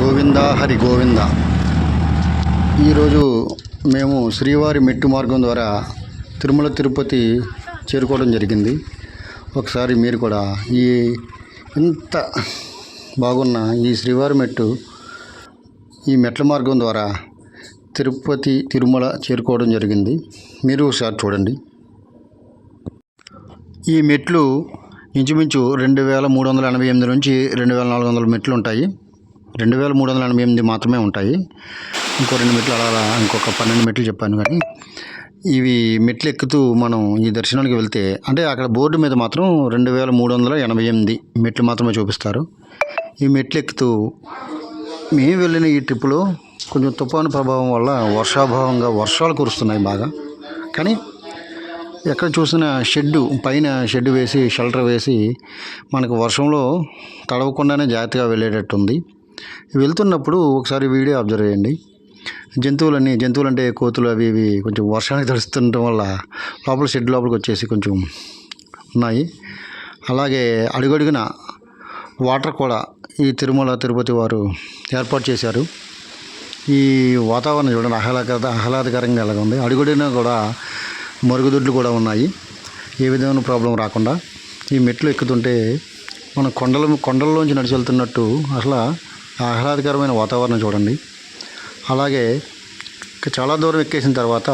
గోవింద హరి గోవింద. ఈరోజు మేము శ్రీవారి మెట్టు మార్గం ద్వారా తిరుమల తిరుపతి చేరుకోవడం జరిగింది. ఒకసారి మీరు కూడా ఈ ఇంత బాగున్న ఈ శ్రీవారి మెట్టు ఈ మెట్ల మార్గం ద్వారా తిరుపతి తిరుమల చేరుకోవడం జరిగింది. మీరు ఒకసారి చూడండి. ఈ మెట్లు ఇంచుమించు రెండు వేల మూడు వందల ఎనభై ఎనిమిది నుంచి రెండు వేల నాలుగు వందల మెట్లు ఉంటాయి. రెండు వేల మూడు వందల ఎనభై ఎనిమిది మాత్రమే ఉంటాయి. ఇంకో రెండు మెట్లు అలా ఇంకొక పన్నెండు మెట్లు చెప్పాను కానీ ఇవి మెట్లు ఎక్కుతూ మనం ఈ దర్శనానికి వెళ్తే అంటే అక్కడ బోర్డు మీద మాత్రం రెండు వేల మూడు వందల ఎనభై ఎనిమిది మెట్లు మాత్రమే చూపిస్తారు. ఈ మెట్లు ఎక్కుతూ మేము వెళ్ళిన ఈ ట్రిప్పులో కొంచెం తుఫాను ప్రభావం వల్ల వర్షాభావంగా వర్షాలు కురుస్తున్నాయి బాగా. కానీ ఎక్కడ చూసిన షెడ్డు పైన షెడ్ వేసి షెల్టర్ వేసి మనకు వర్షంలో తడవకుండానే జాగ్రత్తగా వెళ్ళేటట్టుంది. వెళ్తున్నప్పుడు ఒకసారి వీడియో అబ్జర్వ్ చేయండి. జంతువులన్నీ జంతువులు అంటే కోతులు అవి ఇవి కొంచెం వర్షానికి తడుస్తుండటం వల్ల లోపల షెడ్ లోపలికి వచ్చేసి కొంచెం ఉన్నాయి. అలాగే అడుగడుగున వాటర్ కూడా ఈ తిరుమల తిరుపతి వారు ఏర్పాటు చేశారు. ఈ వాతావరణం చూడండి ఆహ్లాద ఆహ్లాదకరంగా ఎలాగ ఉంది. అడుగుడిన కూడా మరుగుదొడ్లు కూడా ఉన్నాయి. ఏ విధమైన ప్రాబ్లం రాకుండా ఈ మెట్లు ఎక్కుతుంటే మన కొండల కొండల్లోంచి నడిచి వెళ్తున్నట్టు అసలు ఆహ్లాదకరమైన వాతావరణం చూడండి. అలాగే చాలా దూరం ఎక్కేసిన తర్వాత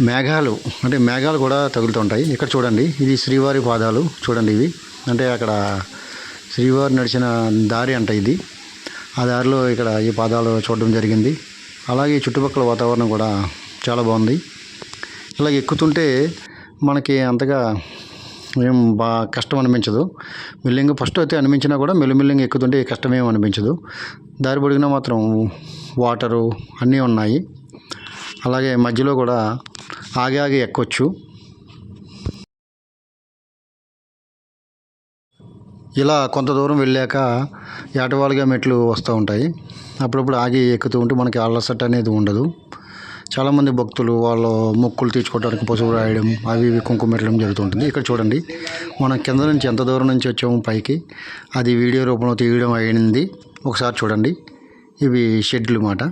మేఘాలు అంటే మేఘాలు కూడా తగులుతుంటాయి. ఇక్కడ చూడండి ఇది శ్రీవారి పాదాలు చూడండి ఇవి. అంటే అక్కడ శ్రీవారు నడిచిన దారి అంట ఇది. ఆ దారిలో ఇక్కడ ఈ పాదాలు చూడడం జరిగింది. అలాగే ఈ చుట్టుపక్కల వాతావరణం కూడా చాలా బాగుంది. ఇలా ఎక్కుతుంటే మనకి అంతగా ఏం బా కష్టం అనిపించదు. మిల్లింగ్ ఫస్ట్ అయితే అనిపించినా కూడా మిల్లింగ్ ఎక్కుతుంటే కష్టం ఏం అనిపించదు. దారి పొడిగినా మాత్రం వాటరు అన్నీ ఉన్నాయి. అలాగే మధ్యలో కూడా ఆగి ఆగి ఎక్కొచ్చు. ఇలా కొంత దూరం వెళ్ళాక ఏటవాలుగా మెట్లు వస్తూ ఉంటాయి. అప్పుడప్పుడు ఆగి ఎక్కుతూ ఉంటే మనకి అలసట అనేది ఉండదు. చాలామంది భక్తులు వాళ్ళ మొక్కులు తీర్చుకోవడానికి పసుపు రాయడం అవి ఇవి కుంకుమెట్టడం జరుగుతుంటుంది. ఇక్కడ చూడండి మనం కింద నుంచి ఎంత దూరం నుంచి వచ్చాము పైకి అది వీడియో రూపంలో తీయడం అయింది ఒకసారి చూడండి ఇవి షెడ్లు మాట.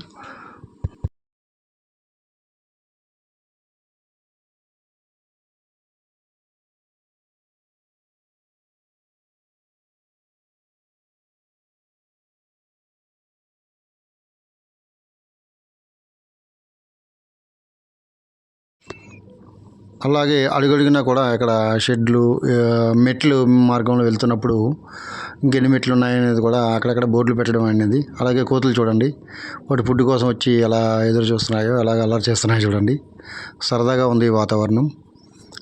అలాగే అడుగడుగునా కూడా ఇక్కడ షెడ్లు మెట్లు మార్గంలో వెళ్తున్నప్పుడు ఇంకెన్ని మెట్లు ఉన్నాయనేది కూడా అక్కడక్కడ బోర్డులు పెట్టడం అనేది. అలాగే కోతులు చూడండి. వాటి ఫుడ్ కోసం వచ్చి ఎలా ఎదురు చూస్తున్నాయో అలాగే అల్లరి చేస్తున్నాయో చూడండి. సరదాగా ఉంది ఈ వాతావరణం.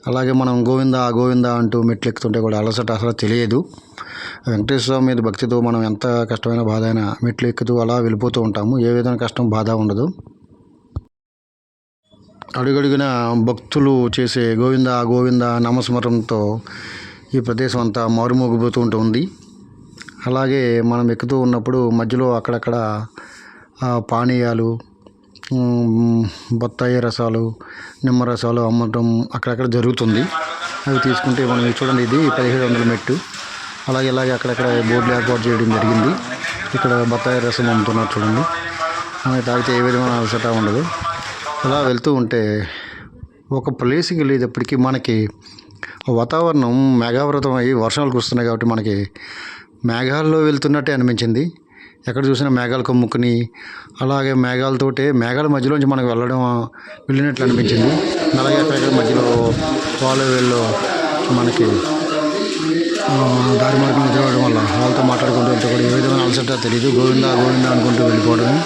అలాగే మనం గోవింద గోవింద అంటూ మెట్లు ఎక్కుతుంటే కూడా అలసట అసలు తెలియదు. వెంకటేశ్వర స్వామి మీద భక్తితో మనం ఎంత కష్టమైన బాధ అయినా మెట్లు ఎక్కుతూ అలా వెళ్ళిపోతూ ఉంటాము. ఏ విధమైన కష్టం బాధ ఉండదు. అడుగడుగున భక్తులు చేసే గోవింద గోవింద నామస్మరణతో ఈ ప్రదేశం అంతా మారుమోగిపోతూ ఉంటుంది అలాగే మనం ఎక్కుతూ ఉన్నప్పుడు మధ్యలో అక్కడక్కడ పానీయాలు బత్తాయి రసాలు నిమ్మ రసాలు అమ్మటం అక్కడక్కడ జరుగుతుంది. అవి తీసుకుంటే మనం చూడండి ఇది పదిహేడు వందల మెట్టు. అలాగే ఇలాగే అక్కడక్కడ బోర్డులు ఏర్పాటు చేయడం జరిగింది. ఇక్కడ బత్తాయి రసం అమ్ముతున్నారు చూడండి. మనకి తాగితే ఏ విధమైన అలసట ఉండదు. అలా వెళ్తూ ఉంటే ఒక ప్లేస్కి వెళ్ళేటప్పటికి మనకి వాతావరణం మేఘావృతం అయ్యి వర్షాలు కురుస్తున్నాయి కాబట్టి మనకి మేఘాల్లో వెళ్తున్నట్టే అనిపించింది. ఎక్కడ చూసినా మేఘాలు కమ్ముకుని అలాగే మేఘాలతోటే మేఘాల మధ్యలోంచి మనకు వెళ్ళడం వెళ్ళినట్లు అనిపించింది. అలాగే అక్కడక్కడ మధ్యలో వాళ్ళు వీళ్ళు మనకి దారి మార్గం తిరగడం వల్ల వాళ్ళతో మాట్లాడుకుంటూ వెళ్తే కూడా ఏ విధమైన అలసట తెలియదు గోవిందా గోవిందా అనుకుంటూ వెళ్ళిపోవడమే.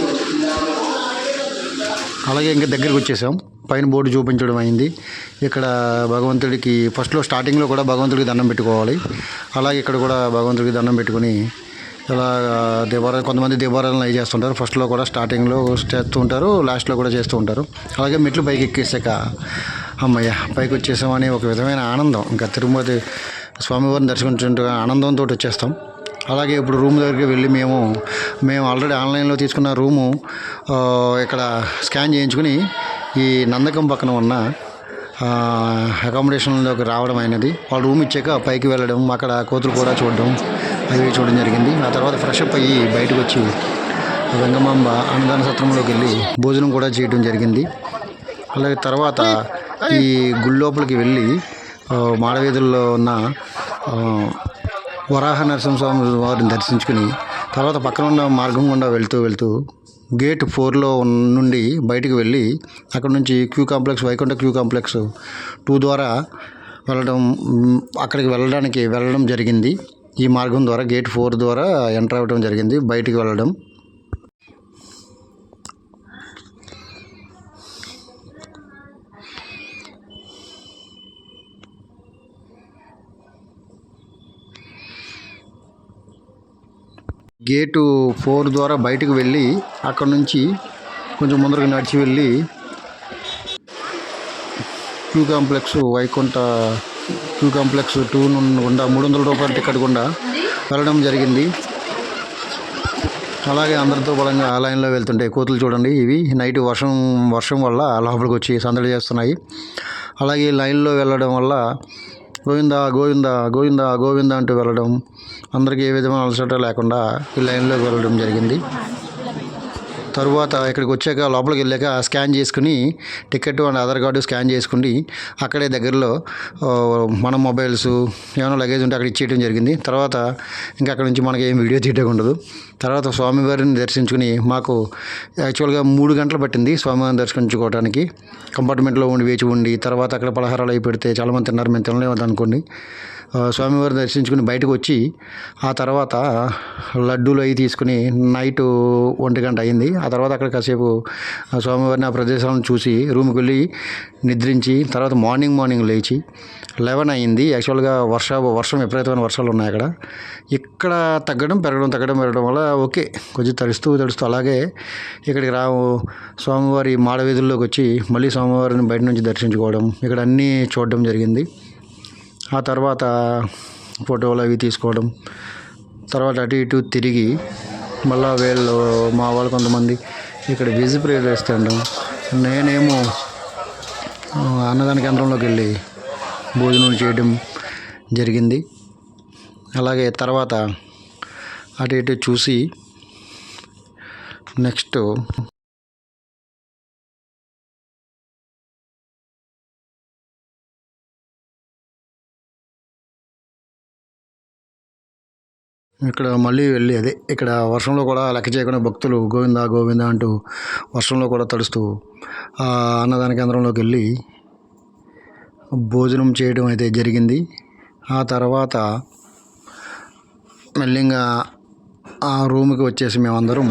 అలాగే ఇంకా దగ్గరికి వచ్చేసాం. పైన బోర్డు చూపించడం అయింది. ఇక్కడ భగవంతుడికి ఫస్ట్లో స్టార్టింగ్లో కూడా భగవంతుడికి దండం పెట్టుకోవాలి. అలాగే ఇక్కడ కూడా భగవంతుడికి దండం పెట్టుకుని ఇలా దీపారాధన కొంతమంది దీపారాధనలు అవి చేస్తుంటారు. ఫస్ట్లో కూడా స్టార్టింగ్లో చేస్తూ ఉంటారు. లాస్ట్లో కూడా చేస్తూ ఉంటారు. అలాగే మెట్లు పైకి ఎక్కేసాక అమ్మయ్య పైకి వచ్చేసామని ఒక విధమైన ఆనందం. ఇంకా తిరుమతి స్వామివారిని దర్శించుంటే ఆనందంతో వచ్చేస్తాం. అలాగే ఇప్పుడు రూమ్ దగ్గరికి వెళ్ళి మేము మేము ఆల్రెడీ ఆన్లైన్లో తీసుకున్న రూము ఇక్కడ స్కాన్ చేయించుకుని ఈ నందకం పక్కన ఉన్న అకామిడేషన్లోకి రావడం అయినది. వాళ్ళు రూమ్ ఇచ్చాక పైకి వెళ్ళడం అక్కడ కోతులు కూడా చూడడం అవి చూడడం జరిగింది. ఆ తర్వాత ఫ్రెష్ అప్ అయ్యి బయటకు వచ్చి వెంగమాంబ అన్నదాన సత్రంలోకి వెళ్ళి భోజనం కూడా చేయడం జరిగింది. అలాగే తర్వాత ఈ గుడి లోపలికి వెళ్ళి మాడవీధుల్లో ఉన్న వరాహ నరసింహస్వామి వారిని దర్శించుకుని తర్వాత పక్కన ఉన్న మార్గం గుండా వెళ్తూ వెళ్తూ గేట్ ఫోర్లో నుండి బయటికి వెళ్ళి అక్కడ నుంచి queue complex Vaikuntha queue complex two ద్వారా వెళ్ళడం అక్కడికి వెళ్ళడానికి వెళ్ళడం జరిగింది. ఈ మార్గం ద్వారా గేట్ ఫోర్ ద్వారా ఎంటర్ అవ్వడం జరిగింది. బయటికి వెళ్ళడం. గేటు ఫోర్ ద్వారా బయటకు వెళ్ళి అక్కడ నుంచి కొంచెం ముందరకు నడిచి వెళ్ళి queue complex Vaikuntha queue complex two గుండా మూడు వందల రూపాయల టికెట్ గుండా వెళ్ళడం జరిగింది. అలాగే అందరితో బలంగా ఆ లైన్లో వెళ్తుంటాయి కోతులు చూడండి ఇవి నైట్ వర్షం వర్షం వల్ల లోపలికి వచ్చి సందడి చేస్తున్నాయి. అలాగే లైన్లో వెళ్ళడం వల్ల గోవిందా గోవిందా గోవిందా గోవిందా అంటూ వెళ్ళడం అందరికీ ఏ విధమైన అలసట లేకుండా ఈ లైన్లోకి వెళ్ళడం జరిగింది. తరువాత ఇక్కడికి వచ్చాక లోపలికి వెళ్ళాక స్కాన్ చేసుకుని ticket and Aadhaar card scan చేసుకుని అక్కడే దగ్గరలో మన మొబైల్స్ ఏమైనా లగేజ్ ఉంటే అక్కడ ఇచ్చేయడం జరిగింది. తర్వాత ఇంకా అక్కడ నుంచి మనకి ఏం వీడియో తీయటం ఉండదు. తర్వాత స్వామివారిని దర్శించుకుని మాకు యాక్చువల్గా మూడు గంటలు పట్టింది స్వామివారిని దర్శించుకోవడానికి కంపార్ట్మెంట్లో ఉండి వేచి ఉండి తర్వాత అక్కడ పలహారాలు అవి పెడితే చాలామంది తిన్నారు మేము తినలేము అనుకోండి. స్వామివారిని దర్శించుకుని బయటకు వచ్చి ఆ తర్వాత లడ్డూలు అవి తీసుకుని నైట్ ఒంటి గంట అయింది. ఆ తర్వాత అక్కడ కాసేపు స్వామివారిని ఆ ప్రదేశాలను చూసి రూమ్కి వెళ్ళి నిద్రించి తర్వాత మార్నింగ్ మార్నింగ్ లేచి లెవెన్ అయింది. యాక్చువల్గా వర్ష వర్షం విపరీతమైన వర్షాలు ఉన్నాయి అక్కడ. ఇక్కడ తగ్గడం పెరగడం తగ్గడం పెరగడం వల్ల ఓకే. కొంచెం తడుస్తూ తడుస్తూ అలాగే ఇక్కడికి రావు. స్వామివారి మాడవీధుల్లోకి వచ్చి మళ్ళీ స్వామివారిని బయట నుంచి దర్శించుకోవడం ఇక్కడ అన్నీ చూడడం జరిగింది. ఆ తర్వాత ఫోటోలు అవి తీసుకోవడం. తర్వాత అటు ఇటు తిరిగి మళ్ళా వీళ్ళు మా వాళ్ళు కొంతమంది ఇక్కడ బిజీ ప్రేయర్ వేస్తుండడం నేనేమో అన్నదాన కేంద్రంలోకి వెళ్ళి భోజనం చేయడం జరిగింది. అలాగే తర్వాత అటు ఇటు చూసి నెక్స్ట్ ఇక్కడ మళ్ళీ వెళ్ళి అదే ఇక్కడ వర్షంలో కూడా లెక్క చేయకుండా భక్తులు గోవింద గోవింద అంటూ వర్షంలో కూడా తడుస్తూ ఆ అన్నదాన కేంద్రంలోకి వెళ్ళి భోజనం చేయడం అయితే జరిగింది. ఆ తర్వాత మెల్లింగా ఆ రూమ్కి వచ్చేసి మేమందరం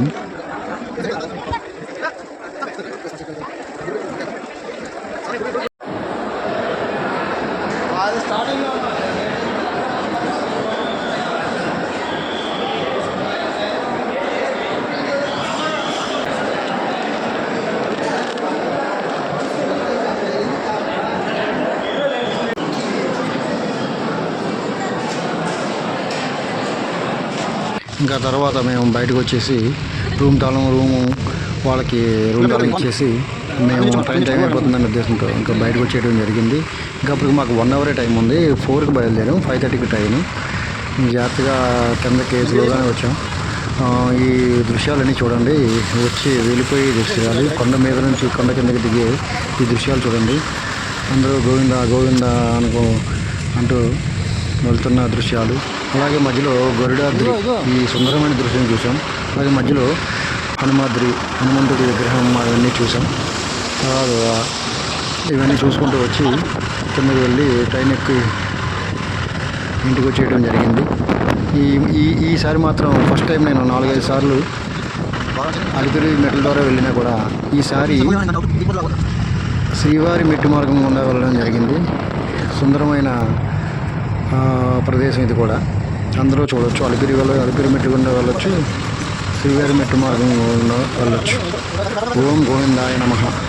ఇంకా తర్వాత మేము బయటకు వచ్చేసి రూమ్ తాళం రూము వాళ్ళకి రూమ్ తాళం ఇచ్చేసి మేము ట్రైన్ టైం అయిపోతుందనే ఉద్దేశంతో ఇంకా బయటకు వచ్చేయడం జరిగింది. ఇంకా అప్పుడు మాకు వన్ అవరే టైం ఉంది. ఫోర్కి బయలుదేరాం. ఫైవ్ థర్టీకి ట్రైన్ జాగ్రత్తగా కిందకి కేసులోగానే వచ్చాం. ఈ దృశ్యాలన్నీ చూడండి. వచ్చి వెళ్ళిపోయే దృశ్యాలు కొండ మీద నుంచి కొండ కిందకి దిగే ఈ దృశ్యాలు చూడండి. అందరూ గోవింద గోవింద అనుకో అంటూ వెళ్తున్న దృశ్యాలు. అలాగే మధ్యలో గరుడాద్రి ఈ సుందరమైన దృశ్యం చూసాం అలాగే మధ్యలో హనుమాద్రి హనుమంతుడి విగ్రహం అవన్నీ చూసాం తర్వాత ఇవన్నీ చూసుకుంటూ వచ్చి కిందకి వెళ్ళి ట్రైన్ ఎక్కి ఇంటికి వచ్చేయడం జరిగింది. ఈ ఈ ఈసారి మాత్రం ఫస్ట్ టైం నేను నాలుగైదు సార్లు అలిపిరి మెట్ల ద్వారా వెళ్ళినా కూడా ఈసారి శ్రీవారి మెట్టు మార్గం గుండా వెళ్ళడం జరిగింది. సుందరమైన ప్రదేశం ఇది కూడా. అందరూ చూడొచ్చు. అలిపిరి వెళ్ళ అలిపిరి మెట్టు గుండా వెళ్ళొచ్చు. శ్రీవారి మెట్టు మార్గం వెళ్ళొచ్చు. ఓం గోవిందాయ నమః.